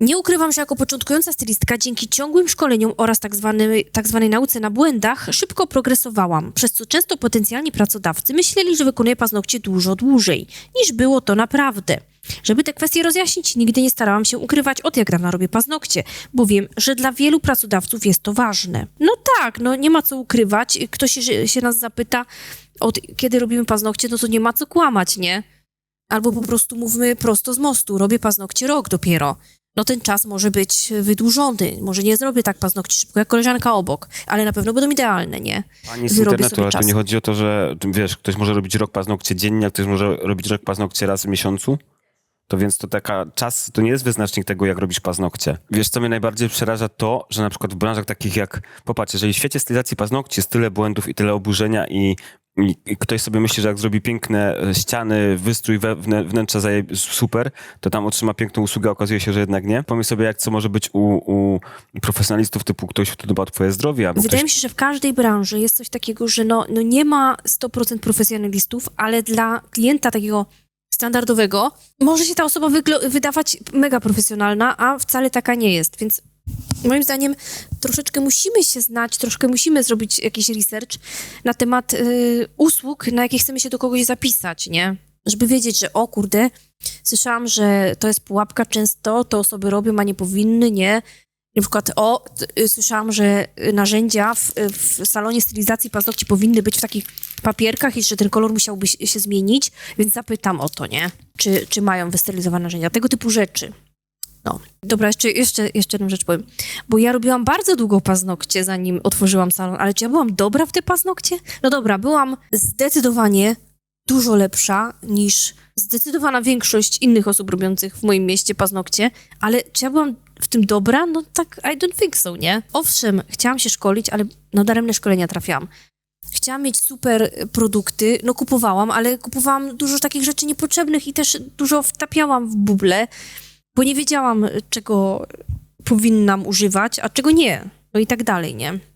Nie ukrywam, że jako początkująca stylistka dzięki ciągłym szkoleniom oraz tak, zwany, tak zwanej nauce na błędach szybko progresowałam, przez co często potencjalni pracodawcy myśleli, że wykonuję paznokcie dużo dłużej, niż było to naprawdę. Żeby te kwestie rozjaśnić, nigdy nie starałam się ukrywać, od jak dawna robię paznokcie, bo wiem, że dla wielu pracodawców jest to ważne. No tak, no nie ma co ukrywać. Ktoś się, się nas zapyta, od kiedy robimy paznokcie, no to nie ma co kłamać, nie? Albo po prostu mówmy prosto z mostu, robię paznokcie rok dopiero. No ten czas może być wydłużony, może nie zrobię tak paznokci szybko jak koleżanka obok, ale na pewno będą idealne, nie? Pani z Wyrobię internetu, tu czas. nie chodzi o to, że wiesz, ktoś może robić rok paznokcie dziennie, a ktoś może robić rok paznokcie raz w miesiącu. To więc to taka czas, to nie jest wyznacznik tego, jak robisz paznokcie. Wiesz, co mnie najbardziej przeraża to, że na przykład w branżach takich jak, popatrz, jeżeli w świecie stylizacji paznokci jest tyle błędów i tyle oburzenia i, i, ktoś sobie myśli, że jak zrobi piękne e, ściany, wystrój wnętrza zaje, super, to tam otrzyma piękną usługę, a okazuje się, że jednak nie. Pomyśl sobie, jak co może być u, u profesjonalistów typu ktoś, kto dba o twoje zdrowie, albo Wydaje ktoś, mi się, że w każdej branży jest coś takiego, że no, no nie ma 100% profesjonalistów, ale dla klienta takiego standardowego może się ta osoba wydawać mega profesjonalna, a wcale taka nie jest, więc moim zdaniem troszeczkę musimy się znać, troszkę musimy zrobić jakiś research na temat y, usług, na jakie chcemy się do kogoś zapisać, nie? Żeby wiedzieć, że o kurde, słyszałam, że to jest pułapka często, to osoby robią, a nie powinny, nie? Na przykład, o, y, słyszałam, że narzędzia w, w salonie stylizacji paznokci powinny być w takich papierkach i że ten kolor musiałby się zmienić, więc zapytam o to, nie? Czy, czy mają wysterylizowane narzędzia, tego typu rzeczy. No. Dobra, jeszcze, jeszcze, jeszcze jedną rzecz powiem. Bo ja robiłam bardzo długo paznokcie, zanim otworzyłam salon, ale czy ja byłam dobra w te paznokcie? No dobra, byłam zdecydowanie dużo lepsza niż zdecydowana większość innych osób robiących w moim mieście paznokcie, ale czy ja byłam w tym dobra? No tak, I don't think so, nie? Owszem, chciałam się szkolić, ale na daremne szkolenia trafiłam. Chciałam mieć super produkty, no kupowałam, ale kupowałam dużo takich rzeczy niepotrzebnych i też dużo wtapiałam w buble, bo nie wiedziałam, czego powinnam używać, a czego nie. No i tak dalej, nie?